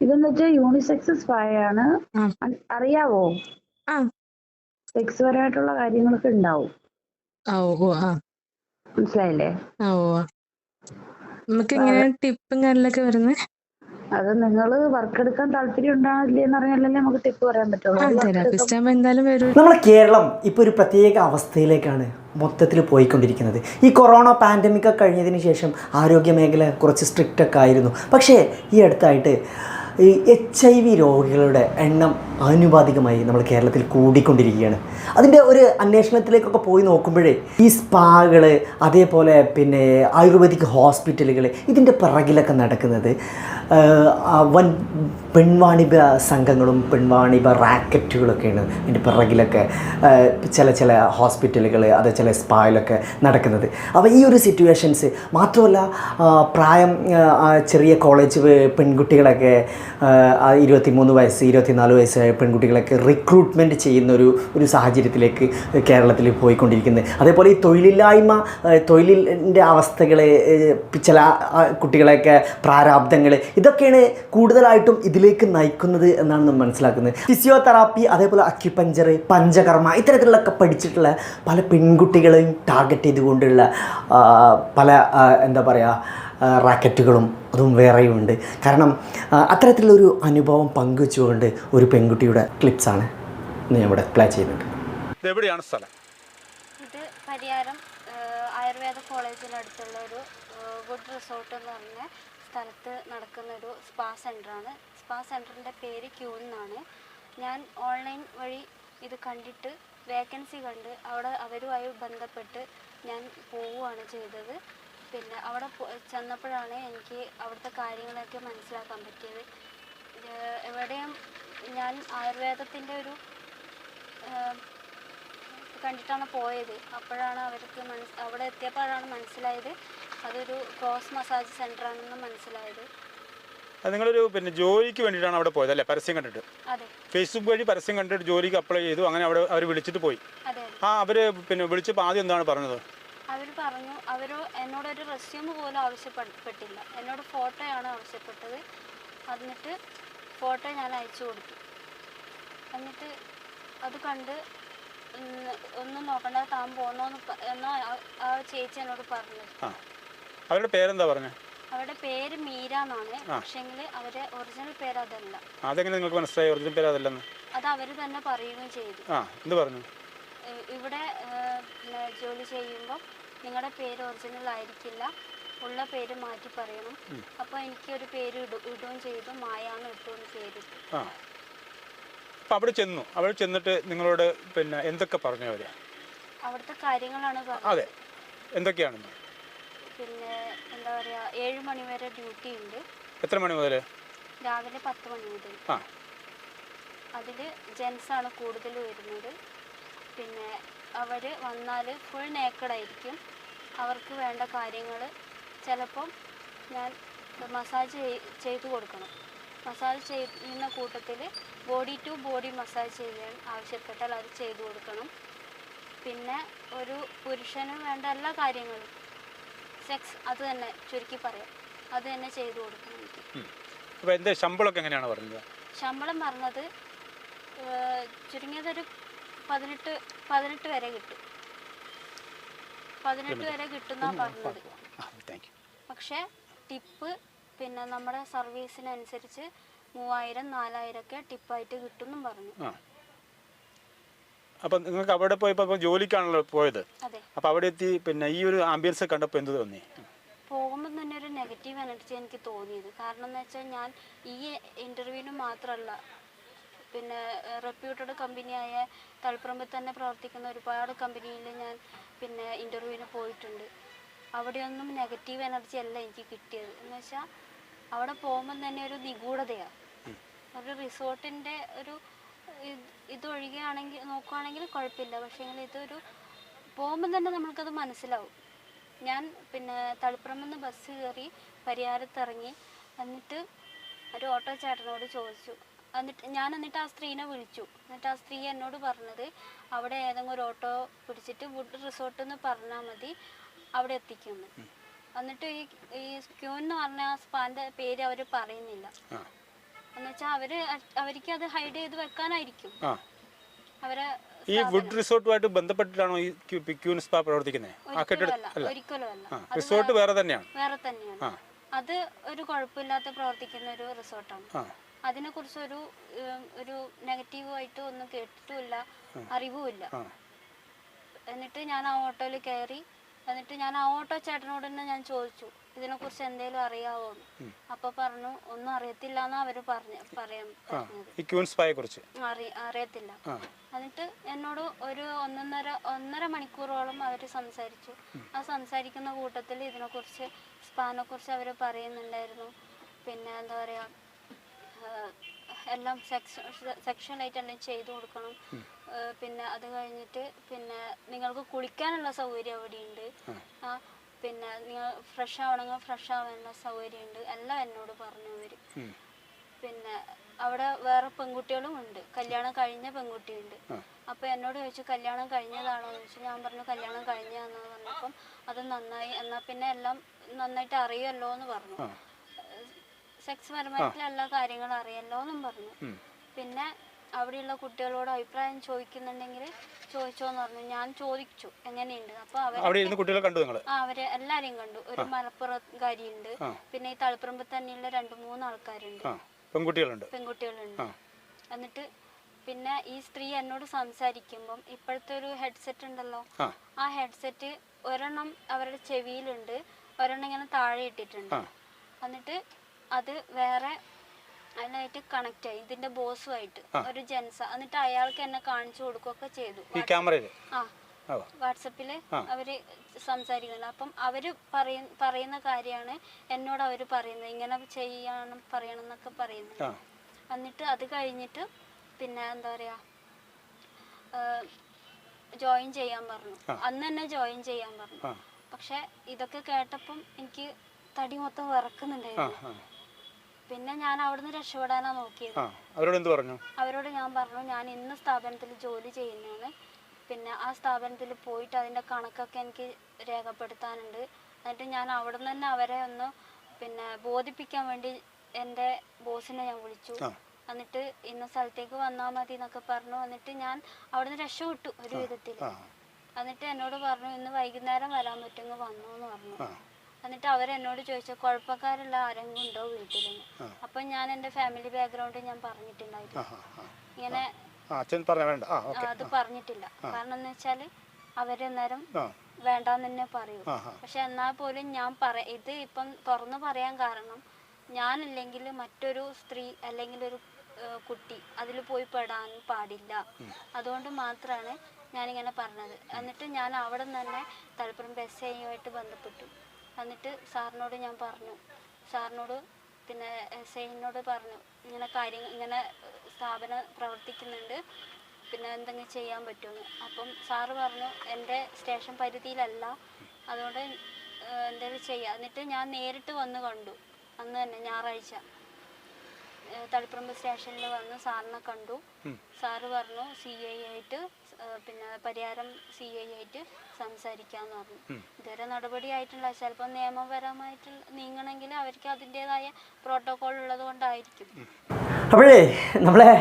ഇതെന്ന് വെച്ചാൽ unisex spy ആണ്. അറിയാവോ? സെക്സ് പരമായിട്ടുള്ള കാര്യങ്ങളൊക്കെ ഉണ്ടാവും മനസ്സിലായില്ലേ. നമുക്ക് ഇങ്ങനെ ടിപ്പും കാര്യങ്ങളൊക്കെ വരുന്നത് അത് നിങ്ങൾ വർക്ക് എടുക്കാൻ താല്പര്യം ഉണ്ടാവില്ലേ എന്ന് അറിഞ്ഞാലല്ലേ നമുക്ക് ടിപ്പ് പറയാൻ പറ്റുള്ളൂ. നമ്മളെ കേരളം ഇപ്പോൾ ഒരു പ്രത്യേക അവസ്ഥയിലേക്കാണ് മൊത്തത്തിൽ പോയിക്കൊണ്ടിരിക്കുന്നത്. ഈ കൊറോണ പാൻഡമിക് ഒക്കെ കഴിഞ്ഞതിന് ശേഷം ആരോഗ്യ മേഖല കുറച്ച് സ്ട്രിക്റ്റ് ഒക്കെ ആയിരുന്നു. പക്ഷേ ഈ അടുത്തായിട്ട് ഈ എച്ച് ഐ വി രോഗികളുടെ എണ്ണം ആനുപാതികമായി നമ്മൾ കേരളത്തിൽ കൂടിക്കൊണ്ടിരിക്കുകയാണ്. അതിന്റെ ഒരു അന്വേഷണത്തിലേക്കൊക്കെ പോയി നോക്കുമ്പോഴേ ഈ സ്പാകൾ അതേപോലെ പിന്നെ ആയുർവേദിക് ഹോസ്പിറ്റലുകൾ ഇതിന്റെ പിറകിലൊക്കെ നടക്കുന്നത് വൻ പെൺവാണിഭ സംഘങ്ങളും പെൺവാണിഭ റാക്കറ്റുകളൊക്കെയാണ് ഇതിന്റെ പിറകിലൊക്കെ ചില ചില ഹോസ്പിറ്റലുകൾ അത് ചില സ്പായിലൊക്കെ നടക്കുന്നത്. അപ്പോൾ ഈ ഒരു സിറ്റുവേഷൻസ് മാത്രമല്ല പ്രായം ചെറിയ കോളേജ് പെൺകുട്ടികളൊക്കെ ഇരുപത്തി മൂന്ന് വയസ്സ് ഇരുപത്തിനാല് വയസ്സായ പെൺകുട്ടികളൊക്കെ റിക്രൂട്ട്മെന്റ് ചെയ്യുന്ന ഒരു ഒരു സാഹചര്യത്തിലേക്ക് കേരളത്തിൽ പോയിക്കൊണ്ടിരിക്കുന്നത്. അതേപോലെ ഈ തൊഴിലില്ലായ്മ തൊഴിലിന്റെ അവസ്ഥകൾ ചില കുട്ടികളെയൊക്കെ പ്രാരാബ്ദങ്ങൾ ഇതൊക്കെയാണ് കൂടുതലായിട്ടും ഇതിലേക്ക് നയിക്കുന്നത് എന്നാണ് നമ്മൾ മനസ്സിലാക്കുന്നത്. ഫിസിയോതെറാപ്പി അതേപോലെ അക്യുപഞ്ചർ പഞ്ചകർമ്മ ഇത്തരത്തിലുള്ളൊക്കെ പഠിച്ചിട്ടുള്ള പല പെൺകുട്ടികളെയും ടാർഗറ്റ് ചെയ്തുകൊണ്ടുള്ള പല എന്താ പറയുക റാക്കറ്റുകളും അതും വേറെയും ഉണ്ട് കാരണം അത്തരത്തിലുള്ളൊരു അനുഭവം പങ്കുവെച്ചുകൊണ്ട് ഒരു പെൺകുട്ടിയുടെ ക്ലിപ്സാണ് ഇന്ന് ഞാൻ ഇവിടെ പ്ലേ ചെയ്യുന്നുണ്ട് എവിടെയാണ് സ്ഥലം? ഇത് പരിയാരം ആയുർവേദ കോളേജിനടുത്തുള്ള ഒരു വുഡ് റിസോർട്ട് എന്ന് പറഞ്ഞ സ്ഥലത്ത് നടക്കുന്ന ഒരു സ്പാ സെന്ററാണ് സ്പാ സെന്ററിന്റെ പേര് ക്യൂ എന്നാണ്. ഞാൻ ഓൺലൈൻ വഴി ഇത് കണ്ടിട്ട് വേക്കൻസി കണ്ട് അവിടെ അവരുമായി ബന്ധപ്പെട്ട് ഞാൻ പോവുകയാണ് ചെയ്തത്. പിന്നെ അവിടെ ചെന്നപ്പോഴാണ് എനിക്ക് അവിടുത്തെ കാര്യങ്ങളൊക്കെ മനസ്സിലാക്കാൻ പറ്റിയത്. എവിടെയും ഞാൻ ആയുർവേദത്തിന്റെ ഒരു കണ്ടിട്ടാണ് പോയത്. അപ്പോഴാണ് അവർക്ക് മനസ് അവിടെ എത്തിയപ്പോഴാണ് മനസ്സിലായത്. അതൊരു ക്രോസ് മസാജ് സെന്റർ ആണെന്ന് മനസ്സിലായത്. അത് നിങ്ങളൊരു പിന്നെ ജോലിക്ക് വേണ്ടിയിട്ടാണ് അവിടെ പോയത് അല്ലേ? പരസ്യം കണ്ടിട്ട്? ഫേസ്ബുക്ക് വഴി പരസ്യം കണ്ടിട്ട് ജോലിക്ക് അപ്ലൈ ചെയ്തു. അങ്ങനെ അവിടെ അവർ വിളിച്ചിട്ട് പോയി. ആ അവർ പിന്നെ വിളിച്ചപ്പോൾ ആദ്യം എന്താണ് പറഞ്ഞത്? അവർ പറഞ്ഞു അവർ എന്നോടൊരു റെസ്യൂം പോലും ആവശ്യപ്പെട്ടില്ല എന്നോട് ഫോട്ടോയാണ് ആവശ്യപ്പെട്ടത്. എന്നിട്ട് ഫോട്ടോ ഞാൻ അയച്ചു കൊടുത്തു. എന്നിട്ട് അത് കണ്ട് ഒന്നും നോക്കണ്ട താൻ പോന്നോന്ന് എന്നോ ആ- ചേച്ചി എന്നോട് പറഞ്ഞു. അവരുടെ പേരെന്താ പറഞ്ഞത് അവരുടെ പേര് മീര എന്നാണ്. പക്ഷെങ്കിൽ അവരെ ഒറിജിനൽ പേര് അതല്ല. അതെങ്ങനെ നിങ്ങൾക്ക് മനസ്സിലായി? ഒറിജിനൽ പേര് അതല്ലെന്ന്? അത് അവർ തന്നെ പറയുകയും ചെയ്തു. ആ. എന്ത് പറഞ്ഞു? ഇവിടെ ജോലി ചെയ്യുമ്പോൾ നിങ്ങളുടെ പേര് ഒറിജിനൽ ആയിരിക്കില്ല. ഉള്ള പേര് മാറ്റി പറയണം. അപ്പൊ എനിക്ക് ഒരു പേര് ഇടു ഇടുകയും ചെയ്തു. മായാന്ന് ഇട്ടുകൊണ്ട് പേര് അവിടെ ചെന്നു. അവിടെ ചെന്നിട്ട് നിങ്ങളോട് പിന്നെ എന്തൊക്കെ പറഞ്ഞു അവർ? അവിടുത്തെ കാര്യങ്ങളാണ് അതെ. എന്തൊക്കെയാണ്? പിന്നെ എന്താ പറയാ ഏഴ് മണി വരെ ഡ്യൂട്ടി ഉണ്ട്. എത്ര മണി മുതൽ രാവിലെ പത്ത് മണി മുതൽ. ആ. ജെൻസ് ആണ് കൂടുതൽ വരുന്നത്. പിന്നെ അവർ വന്നാൽ ഫുൾ നേക്കഡായിരിക്കും അവർക്ക് വേണ്ട കാര്യങ്ങൾ ചിലപ്പം ഞാൻ മസാജ് ചെയ്- ചെയ്തു കൊടുക്കണം. മസാജ് ചെയ്യുന്ന കൂട്ടത്തിൽ ബോഡി ടു ബോഡി മസാജ് ചെയ്യാൻ ആവശ്യപ്പെട്ടാൽ അത് ചെയ്തു കൊടുക്കണം. പിന്നെ ഒരു പുരുഷന് വേണ്ട എല്ലാ കാര്യങ്ങളും സെക്സ് അത് തന്നെ ചുരുക്കി പറയാം. അത് തന്നെ ചെയ്തു കൊടുക്കണം എനിക്ക്. ശമ്പളമൊക്കെ എങ്ങനെയാണ് പറഞ്ഞത്? ശമ്പളം പറഞ്ഞത് ചുരുങ്ങിയതൊരു പതിനെട്ട് പതിനെട്ട് വരെ കിട്ടും. പതിനെട്ട് വരെ കിട്ടുന്ന പറഞ്ഞത്. പക്ഷെ ടിപ്പ് പിന്നെ നമ്മുടെ സർവീസിനനുസരിച്ച് മൂവായിരം നാലായിരം ഒക്കെ ടിപ്പായിട്ട് കിട്ടും പറഞ്ഞു. അപ്പൊ നിങ്ങൾക്ക് അവിടെ പോയപ്പോ ജോലിക്കാണല്ലോ പോയത്? അപ്പൊ അവിടെ എത്തി പിന്നെ ഈ ഒരു ആംബിയൻസ് കണ്ടപ്പോ എന്ത് തോന്നി? പോകുമ്പോൾ തന്നെ ഒരു നെഗറ്റീവ് എനർജി എനിക്ക് തോന്നിയത്. കാരണം എന്ന് വെച്ചാൽ ഞാൻ ഈ ഇന്റർവ്യൂവിന് മാത്രമല്ല പിന്നെ റെപ്യൂട്ടഡ് കമ്പനിയായ തളിപ്പറമ്പിൽ തന്നെ പ്രവർത്തിക്കുന്ന ഒരുപാട് കമ്പനിയിൽ ഞാൻ പിന്നെ ഇന്റർവ്യൂവിന് പോയിട്ടുണ്ട്. അവിടെയൊന്നും നെഗറ്റീവ് എനർജി അല്ല എനിക്ക് കിട്ടിയത്. എന്ന് വെച്ചാൽ അവിടെ പോകുമ്പോൾ തന്നെ ഒരു നിഗൂഢതയാണ് ഒരു റിസോർട്ടിന്റെ ഒരു ഇത് ഒഴികെയാണെങ്കിൽ നോക്കുവാണെങ്കിൽ കുഴപ്പമില്ല. പക്ഷേ ഇതൊരു പോകുമ്പോൾ തന്നെ നമ്മൾക്കത് മനസ്സിലാവും. ഞാൻ പിന്നെ തളിപ്പുറമെന്ന് ബസ് കയറി പരിയാരത്ത് ഇറങ്ങി എന്നിട്ട് ഒരു ഓട്ടോ ചേട്ടനോട് ചോദിച്ചു. എന്നിട്ട് ഞാൻ എന്നിട്ട് ആ സ്ത്രീനെ വിളിച്ചു. എന്നിട്ട് ആ സ്ത്രീ എന്നോട് പറഞ്ഞത് അവിടെ ഏതെങ്കിലും ഒരു ഓട്ടോ പിടിച്ചിട്ട് വുഡ് റിസോർട്ട് എന്ന് പറഞ്ഞാൽ മതി അവിടെ എത്തിക്കുമെന്ന്. എന്നിട്ട് ഈ ഈ ക്യൂ എന്ന് പറഞ്ഞ ആ സ്പാന്റെ പേര് അവർ പറയുന്നില്ല. എന്നുവെച്ചാൽ അവർ അവർക്ക് അത് ഹൈഡ് ചെയ്ത് വെക്കാനായിരിക്കും. അവരെ ഈ വുഡ് റിസോർട്ടുമായിട്ട് ബന്ധപ്പെട്ടിട്ടാണോ ഈ ക്യൂ- ക്യൂൻ സ്പാ പ്രവർത്തിക്കുന്നത് ആ കെട്ടിട ഒരിക്കലും അല്ല. റിസോർട്ട് വേറെ തന്നെയാണ്. വേറെ തന്നെയാണ്. അത് ഒരു കുഴപ്പമില്ലാത്ത പ്രവർത്തിക്കുന്ന ഒരു റിസോർട്ടാണ്. അതിനെക്കുറിച്ച് ഒരു നെഗറ്റീവായിട്ട് ഒന്നും കേട്ടിട്ടുമില്ല അറിവുമില്ല. എന്നിട്ട് ഞാൻ ആ ഓട്ടോയിൽ കയറി എന്നിട്ട് ഞാൻ ആ ഓട്ടോ ചേട്ടനോട് തന്നെ ഞാൻ ചോദിച്ചു ഇതിനെക്കുറിച്ച് എന്തെങ്കിലും അറിയാവോ അപ്പൊ പറഞ്ഞു ഒന്നും അറിയത്തില്ല എന്നാ അവർ പറഞ്ഞു പറയാൻ അറിയത്തില്ല. എന്നിട്ട് എന്നോട് ഒരു ഒന്നൊന്നര ഒന്നര മണിക്കൂറോളം അവർ സംസാരിച്ചു. ആ സംസാരിക്കുന്ന കൂട്ടത്തിൽ ഇതിനെക്കുറിച്ച് സ്പാനെ കുറിച്ച് അവർ പറയുന്നുണ്ടായിരുന്നു. പിന്നെ എന്താ പറയുക എല്ലാം സെക്ഷൻ സെക്ഷനായിട്ട് തന്നെ ചെയ്തു കൊടുക്കണം. പിന്നെ അത് കഴിഞ്ഞിട്ട് പിന്നെ നിങ്ങൾക്ക് കുളിക്കാനുള്ള സൗകര്യം അവിടെയുണ്ട്. ഉണ്ട് പിന്നെ നിങ്ങൾ ഫ്രഷ് ആവണമെങ്കിൽ ഫ്രഷ് ആവാനുള്ള സൗകര്യമുണ്ട്. എല്ലാം എന്നോട് പറഞ്ഞു അവർ പിന്നെ അവിടെ വേറെ പെൺകുട്ടികളും ഉണ്ട്. കല്യാണം കഴിഞ്ഞ പെൺകുട്ടിയുണ്ട്. അപ്പൊ എന്നോട് ചോദിച്ചു കല്യാണം കഴിഞ്ഞതാണോ? എന്ന് ചോദിച്ചു. ഞാൻ പറഞ്ഞു കല്യാണം കഴിഞ്ഞതാണെന്ന് പറഞ്ഞപ്പം അത് നന്നായി. എന്നാ പിന്നെ എല്ലാം നന്നായിട്ട് അറിയുമല്ലോ എന്ന് പറഞ്ഞു സെക്സ് പരമായിട്ടുള്ള എല്ലാ കാര്യങ്ങളും അറിയല്ലോ എന്നും പറഞ്ഞു പിന്നെ അവിടെയുള്ള കുട്ടികളോട് അഭിപ്രായം ചോദിക്കുന്നുണ്ടെങ്കിൽ ചോദിച്ചോന്ന് പറഞ്ഞു. ഞാൻ ചോദിച്ചു എങ്ങനെയുണ്ട്? അപ്പൊ ഇരുന്ന് കുട്ടികളെ കണ്ടു നിങ്ങൾ അവരെ എല്ലാരെയും കണ്ടു. ഒരു മലപ്പുറംകാരിയുണ്ട് ഉണ്ട് പിന്നെ ഈ തളിപ്പറമ്പ് തന്നെയുള്ള രണ്ടു മൂന്ന് ആൾക്കാരുണ്ട്. പെൺകുട്ടികളുണ്ട്. പെൺകുട്ടികളുണ്ട്. എന്നിട്ട് പിന്നെ ഈ സ്ത്രീ എന്നോട് സംസാരിക്കുമ്പം ഇപ്പോഴത്തെ ഒരു ഹെഡ്സെറ്റ് ഉണ്ടല്ലോ? ആ. ഹെഡ്സെറ്റ് ഒരെണ്ണം അവരുടെ ചെവിയിലുണ്ട്. ഒരെണ്ണം ഇങ്ങനെ താഴെ ഇട്ടിട്ടുണ്ട്. എന്നിട്ട് അത് വേറെ അതിനായിട്ട് കണക്ട് ആയി. ഇതിന്റെ ബോസുമായിട്ട് ഒരു ജെൻസ. എന്നിട്ട് അയാൾക്ക് എന്നെ കാണിച്ചു കൊടുക്കുകയൊക്കെ ചെയ്തു. ഈ ക്യാമറയിൽ ആ. വാട്സപ്പിൽ അവർ സംസാരിക്കുന്നുണ്ട്. അപ്പം അവർ പറയ പറയുന്ന കാര്യമാണ് എന്നോട് അവർ പറയുന്നത്. ഇങ്ങനെ ചെയ്യണം പറയണം എന്നൊക്കെ പറയുന്നത് എന്നിട്ട് അത് കഴിഞ്ഞിട്ട് പിന്നെ എന്താ പറയാ ജോയിൻ ചെയ്യാൻ പറഞ്ഞു. അന്ന് തന്നെ ജോയിൻ ചെയ്യാൻ പറഞ്ഞു. പക്ഷെ ഇതൊക്കെ കേട്ടപ്പം എനിക്ക് തടി മൊത്തം വിറക്കുന്നുണ്ടായിരുന്നു. പിന്നെ ഞാൻ അവിടുന്ന് രക്ഷപ്പെടാനാ നോക്കിയത്. ആ അവരോട് എന്ത് പറഞ്ഞു? അവരോട് ഞാൻ പറഞ്ഞു ഞാൻ ഇന്ന് സ്ഥാപനത്തിൽ ജോലി ചെയ്യുന്നതാണ്. പിന്നെ ആ സ്ഥാപനത്തിൽ പോയിട്ട് അതിന്റെ കണക്കൊക്കെ എനിക്ക് രേഖപ്പെടുത്താനുണ്ട്. എന്നിട്ട് ഞാൻ അവിടെ നിന്ന് തന്നെ അവരെ ഒന്ന് പിന്നെ ബോധിപ്പിക്കാൻ വേണ്ടി എന്റെ ബോസിനെ ഞാൻ വിളിച്ചു. എന്നിട്ട് ഇന്ന സ്ഥലത്തേക്ക് വന്നാൽ മതി എന്നൊക്കെ പറഞ്ഞു. എന്നിട്ട് ഞാൻ അവിടുന്ന് രക്ഷപ്പെട്ടു ഒരു വിധത്തിൽ. എന്നിട്ട് എന്നോട് പറഞ്ഞു ഇന്ന് വൈകുന്നേരം വരാൻ പറ്റുമെങ്കിൽ വന്നു എന്ന് പറഞ്ഞു. എന്നിട്ട് അവരെന്നോട് ചോദിച്ചു കുഴപ്പക്കാരുള്ള ആരെങ്കിലും ഉണ്ടോ വീട്ടിലെന്ന് അപ്പം ഞാൻ എന്റെ ഫാമിലി ബാക്ക്ഗ്രൗണ്ട് ഞാൻ പറഞ്ഞിട്ടുണ്ടായിരുന്നു. ഇങ്ങനെ അച്ഛൻ വേണ്ട. അത് പറഞ്ഞിട്ടില്ല. കാരണം എന്ന് വെച്ചാൽ അവരന്നേരം വേണ്ടാന്ന് തന്നെ പറയൂ. പക്ഷെ എന്നാൽ പോലും ഞാൻ പറ ഇത് ഇപ്പം തുറന്നു പറയാൻ കാരണം ഞാനല്ലെങ്കിൽ മറ്റൊരു സ്ത്രീ അല്ലെങ്കിൽ ഒരു കുട്ടി അതിൽ പോയി പെടാൻ പാടില്ല. അതുകൊണ്ട് മാത്രമാണ് ഞാനിങ്ങനെ പറഞ്ഞത്. എന്നിട്ട് ഞാൻ അവിടെ നിന്ന് തന്നെ തലപ്പുറം ബസ് ചെയ്യുമായിട്ട് ബന്ധപ്പെട്ടു. എന്നിട്ട് സാറിനോട് ഞാൻ പറഞ്ഞു. സാറിനോട് പിന്നെ സെയിനോട് പറഞ്ഞു. ഇങ്ങനെ കാര്യങ്ങൾ ഇങ്ങനെ സ്ഥാപനം പ്രവർത്തിക്കുന്നുണ്ട്. പിന്നെ എന്തെങ്കിലും ചെയ്യാൻ പറ്റുമെന്ന്. അപ്പം സാറ് പറഞ്ഞു എന്റെ സ്റ്റേഷൻ പരിധിയിലല്ല. അതുകൊണ്ട് എന്തെങ്കിലും ചെയ്യാം. എന്നിട്ട് ഞാൻ നേരിട്ട് വന്ന് കണ്ടു. അന്ന് തന്നെ ഞായറാഴ്ച. തളിപ്പറമ്പ് സ്റ്റേഷനിൽ വന്ന് സാറിനെ കണ്ടു. സാറ് പറഞ്ഞു സി ഐ ആയിട്ട് പിന്നെ പരിഹാരം സി ഐ ആയിട്ട് സംസാരിക്കാന്ന് പറഞ്ഞു. ഇതുവരെ നടപടി ആയിട്ടുള്ള ചിലപ്പോൾ നിയമപരമായിട്ട് നീങ്ങണമെങ്കിൽ അവർക്ക് അതിന്റെതായ പ്രോട്ടോകോൾ ഉള്ളത് കൊണ്ടായിരിക്കും. അപ്പോഴേ നമ്മളെ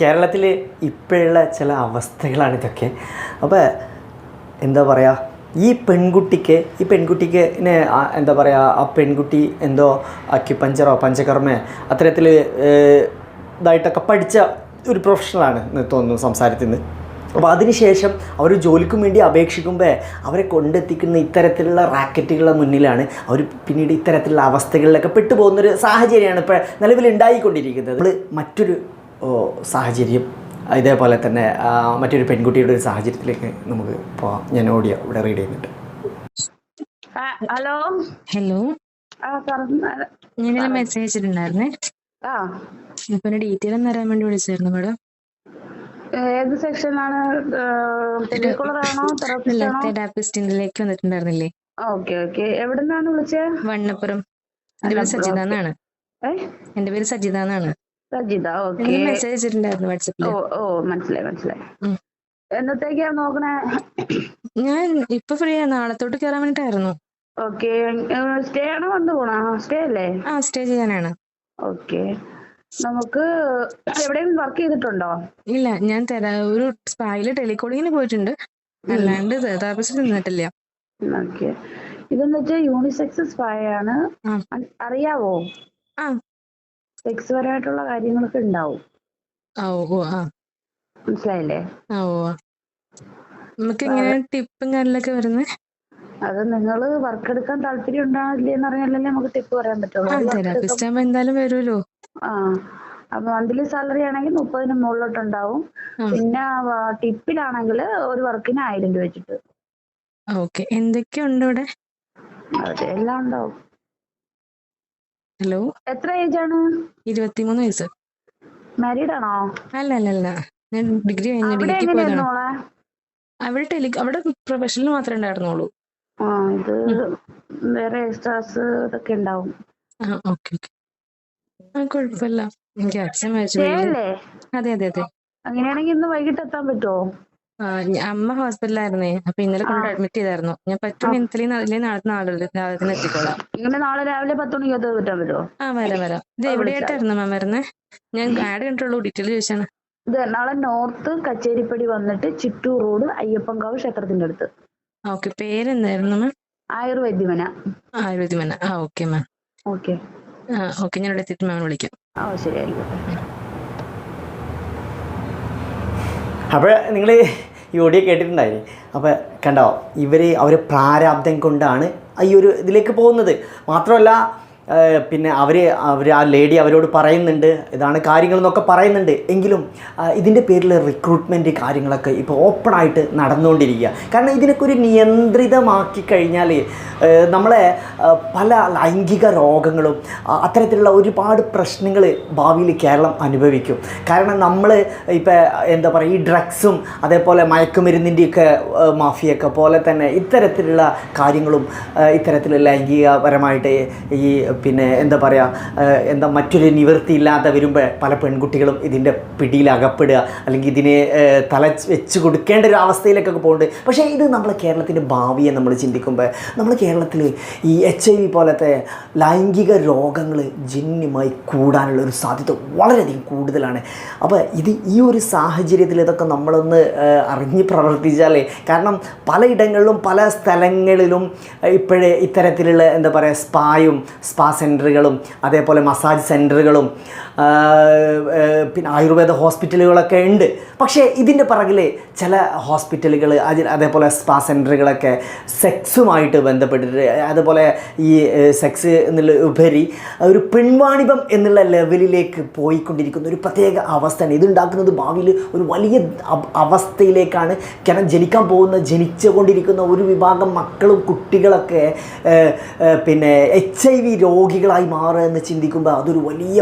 കേരളത്തിൽ ഇപ്പോഴുള്ള ചില അവസ്ഥകളാണ് ഇതൊക്കെ. അപ്പോൾ എന്താ പറയുക ഈ പെൺകുട്ടിക്ക് ഈ പെൺകുട്ടിക്ക് എന്താ പറയുക ആ പെൺകുട്ടി എന്തോ അക്യുപഞ്ചറോ പഞ്ചകർമ്മ അത്തരത്തിൽ ഇതായിട്ടൊക്കെ പഠിച്ച ഒരു പ്രൊഫഷണലാണ് എന്ന് തോന്നുന്നു സംസാരത്തിൽ നിന്ന് അപ്പോൾ അതിനുശേഷം അവർ ജോലിക്കും വേണ്ടി അപേക്ഷിക്കുമ്പോൾ അവരെ കൊണ്ടെത്തിക്കുന്ന ഇത്തരത്തിലുള്ള റാക്കറ്റുകളുടെ മുന്നിലാണ് അവർ പിന്നീട് ഇത്തരത്തിലുള്ള അവസ്ഥകളിലൊക്കെ പെട്ടുപോകുന്നൊരു സാഹചര്യമാണ് ഇപ്പോൾ നിലവിൽ ഉണ്ടായിക്കൊണ്ടിരിക്കുന്നത് നമ്മൾ മറ്റൊരു സാഹചര്യം ഇതേപോലെ തന്നെ മറ്റൊരു പെൺകുട്ടിയുടെ ഒരു സാഹചര്യത്തിലേക്ക് നമുക്ക് പോവാം. ഞാൻ ഓഡിയോ ഇവിടെ റീഡ് ചെയ്യുന്നുണ്ട്. ഹലോ? ഹലോ? ഞാനൊരു മെസ്സേജ് അയച്ചിട്ടുണ്ടായിരുന്നേ അപ്പൊ ഡീറ്റെയിൽ ഒന്ന് അറിയാൻ വേണ്ടി വിളിച്ചായിരുന്നു മാഡം. ഏത് സെക്ഷനാണ് ടെലികോളർ ആണോ? തെറാപ്പിസ്റ്റ് അല്ല ആണോ? തെറാപ്പിസ്റ്റിലേക്ക് വന്നിട്ടുണ്ടായിരുന്നില്ലേ ഓക്കെ ഓക്കെ. എവിടെ നിന്നാണ് വിളിച്ചത് വണ്ണപ്പുറം. എന്റെ പേര് സജിത എന്നാണ്. എന്റെ പേര് സജിത എന്നാണ്. സജിത ഓക്കെ മെസ്സേജ് ഓ ഓ മനസ്സിലായി മനസ്സിലായി. എന്നത്തേക്കാ നോക്കണേ? ഞാൻ ഇപ്പൊ ഫ്രീ ആണ് തൊട്ട് കേറാൻ വേണ്ടിട്ടായിരുന്നു. ഓക്കെ സ്റ്റേ ആണോ വന്നു പോണോ? സ്റ്റേ അല്ലേ? ആ സ്റ്റേ ചെയ്യാനാണ്. ഓക്കെ നമുക്ക് എവിടെയും വർക്ക് ചെയ്തിട്ടുണ്ടോ? ഇല്ല ഞാൻ തരാ ഒരു സ്പായിൽ ടെലികോളിങ്ങിന് പോയിട്ടുണ്ട്. അല്ലാണ്ട് തെറാപ്പിസ്റ്റ് നിന്നിട്ടില്ല. ഓക്കെ ഇതെന്ന് വെച്ചാൽ യൂണിസെക്സ് സ്പായ ആണ്. അറിയാവോ? ആ. സെക്സ് പരമായിട്ടുള്ള കാര്യങ്ങളൊക്കെ ഉണ്ടാവും. മനസ്സിലായില്ലേ. നമുക്ക് ടിപ്പും കാര്യങ്ങളൊക്കെ വരുന്നത് അത് നിങ്ങൾ വർക്ക് എടുക്കാൻ താല്പര്യം ഉണ്ടാവില്ലേ എന്ന് അറിഞ്ഞാലല്ലേ നമുക്ക് ടിപ്പ് പറയാൻ പറ്റുള്ളൂ. എന്തായാലും വരുമല്ലോ ആ അപ്പൊ മന്ത്ലി സാലറി ആണെങ്കിൽ മുപ്പതിന് മുകളിലോട്ടുണ്ടാവും. ഉണ്ടാവും പിന്നെ ടിപ്പിലാണെങ്കിൽ ഒരു വർക്കിന് ആയിരം രൂപ വെച്ചിട്ട്. ഓക്കെ. എന്തൊക്കെയുണ്ട് ഇവിടെ? എല്ലാം ഉണ്ടാവും. ഹലോ എത്ര ഏജ് ആണ് ഇരുപത്തിമൂന്ന് വയസ്സ്. മാരീഡ് ആണോ അല്ല അല്ല അല്ല ഞാൻ ഡിഗ്രി കഴിഞ്ഞ ഡിഗ്രിക്ക് പോയതാണ്. അവിടെ ടെലി അവിടെ പ്രൊഫഷണൽ മാത്രമേ ഉണ്ടായിരുന്നുള്ളൂ. ആ ഇത് വേറെ എക്സ്ട്രാസ് ഇതൊക്കെ ഉണ്ടാവും. ആ ഓക്കെ ഓക്കെ. ആ കുഴപ്പമില്ല. എനിക്ക് അച്ഛൻ അതെ അതെ അതെ. അങ്ങനെയാണെങ്കിൽ ഇന്ന് വൈകിട്ട് എത്താൻ പറ്റുമോ അമ്മ ഹോസ്പിറ്റലായിരുന്നേ അപ്പൊ ഇന്നലെ കൊണ്ട് അഡ്മിറ്റ് ചെയ്തായിരുന്നു. ഞാൻ പറ്റും ഇന്നലെ നാളെ നാളെ നാളെ നാളെ എത്തിക്കോളാം. ഇങ്ങനെ നാളെ രാവിലെ പത്ത് മണിക്കകത്ത് പറ്റാൻ വരുമോ ആ വരാം വരാം. ഇത് എവിടെയായിട്ടായിരുന്നു മാം വരുന്നേ? ഞാൻ ആഡ് കണ്ടിട്ടുള്ളൂ ഡീറ്റെയിൽ ചോദിച്ചാണ്. ഇത് എറണാകുളം നോർത്ത് കച്ചേരിപ്പടി വന്നിട്ട് ചിറ്റൂർ റോഡ് അയ്യപ്പൻകാവ് ക്ഷേത്രത്തിന്റെ അടുത്ത്. ഓക്കെ പേരെന്തായിരുന്നു മാം? ആയുർവേദ്യമന ആയുർവേദ്യമന ആ ഓക്കെ മാം. ഓക്കെ. ആ ഓക്കെ ഞാൻ ഇവിടെ എത്തിയിട്ട് മാം വിളിക്കാം. ആ ശരി ആയിക്കോട്ടെ അപ്പോൾ നിങ്ങൾ ഈ ഓഡിയോ കേട്ടിട്ടുണ്ടായിരുന്നു അപ്പോൾ കണ്ടോ ഇവർ അവർ പ്രാരാബ്ദം കൊണ്ടാണ് ഈ ഒരു ഇതിലേക്ക് പോകുന്നത്. മാത്രമല്ല പിന്നെ അവർ അവർ ആ ലേഡി അവരോട് പറയുന്നുണ്ട് ഇതാണ് കാര്യങ്ങൾ എന്നൊക്കെ പറയുന്നുണ്ട്. എങ്കിലും ഇതിന്റെ പേരിൽ റിക്രൂട്ട്മെന്റ് കാര്യങ്ങളൊക്കെ ഇപ്പോൾ ഓപ്പണായിട്ട് നടന്നുകൊണ്ടിരിക്കുക. കാരണം ഇതിനൊക്കെ ഒരു നിയന്ത്രിതമാക്കി കഴിഞ്ഞാൽ നമ്മളെ പല ലൈംഗിക രോഗങ്ങളും അത്തരത്തിലുള്ള ഒരുപാട് പ്രശ്നങ്ങൾ ഭാവിയിൽ കേരളം അനുഭവിക്കും. കാരണം നമ്മൾ ഇപ്പോൾ എന്താ പറയുക ഈ ഡ്രഗ്സും അതേപോലെ മയക്കുമരുന്നിന്റെയൊക്കെ മാഫിയൊക്കെ പോലെ തന്നെ ഇത്തരത്തിലുള്ള കാര്യങ്ങളും ഇത്തരത്തിൽ ലൈംഗികപരമായിട്ട് ഈ പിന്നെ എന്താ പറയുക എന്താ മറ്റൊരു നിവൃത്തി ഇല്ലാതെ വരുമ്പോൾ പല പെൺകുട്ടികളും ഇതിന്റെ പിടിയിൽ അകപ്പെടുക അല്ലെങ്കിൽ ഇതിനെ തല വെച്ച് കൊടുക്കേണ്ട ഒരു അവസ്ഥയിലേക്കൊക്കെ പോകുന്നുണ്ട് പക്ഷേ ഇത് നമ്മളെ കേരളത്തിന്റെ ഭാവിയെ നമ്മൾ ചിന്തിക്കുമ്പോൾ നമ്മൾ കേരളത്തിൽ ഈ എച്ച് ഐ വി പോലത്തെ ലൈംഗിക രോഗങ്ങൾ ജന്യമായി കൂടാനുള്ള ഒരു സാധ്യത വളരെയധികം കൂടുതലാണ്. അപ്പോൾ ഇത് ഈ ഒരു സാഹചര്യത്തിൽ ഇതൊക്കെ നമ്മളൊന്ന് അറിഞ്ഞ് പ്രവർത്തിച്ചാലേ കാരണം പലയിടങ്ങളിലും പല സ്ഥലങ്ങളിലും ഇപ്പോഴേ ഇത്തരത്തിലുള്ള എന്താ പറയുക സ്പായും സ്പാ സെന്ററുകളും അതേപോലെ മസാജ് സെന്ററുകളും പിന്നെ ആയുർവേദ ഹോസ്പിറ്റലുകളൊക്കെ ഉണ്ട്. പക്ഷേ ഇതിന്റെ പിറകിൽ ചില ഹോസ്പിറ്റലുകൾ അതിൽ അതേപോലെ സ്പാ സെന്ററുകളൊക്കെ സെക്സുമായിട്ട് ബന്ധപ്പെട്ടിട്ട് അതുപോലെ ഈ സെക്സ് എന്നുള്ള ഉപരി ഒരു പെൺവാണിഭം എന്നുള്ള ലെവലിലേക്ക് പോയിക്കൊണ്ടിരിക്കുന്ന ഒരു പ്രത്യേക അവസ്ഥയാണ്. ഇതുണ്ടാക്കുന്നത് ഭാവിയിൽ ഒരു വലിയ അവസ്ഥയിലേക്കാണ്. കാരണം ജനിക്കാൻ പോകുന്ന ജനിച്ചുകൊണ്ടിരിക്കുന്ന ഒരു വിഭാഗം മക്കളും കുട്ടികളൊക്കെ പിന്നെ എച്ച് ഐ വി രോഗികളായി മാറുക എന്ന് ചിന്തിക്കുമ്പോൾ അതൊരു വലിയ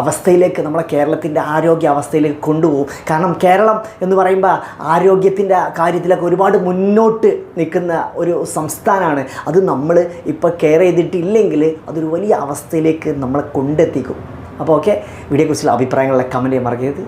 അവസ്ഥയിലേക്ക് നമ്മുടെ കേരളത്തിന്റെ ആരോഗ്യ അവസ്ഥയിലേക്ക് കൊണ്ടുപോകും. കാരണം കേരളം എന്ന് പറയുമ്പോൾ ആരോഗ്യത്തിന്റെ കാര്യത്തിലൊക്കെ ഒരുപാട് മുന്നോട്ട് നിൽക്കുന്ന ഒരു സംസ്ഥാനമാണ്. അത് നമ്മൾ ഇപ്പോൾ കെയർ ചെയ്തിട്ടില്ലെങ്കിൽ അതൊരു വലിയ അവസ്ഥയിലേക്ക് നമ്മളെ കൊണ്ടെത്തിക്കും. അപ്പോൾ ഓക്കെ വീഡിയോയെക്കുറിച്ചുള്ള അഭിപ്രായങ്ങളെ കമന്റ് ചെയ്യാൻ മറക്കരുത്.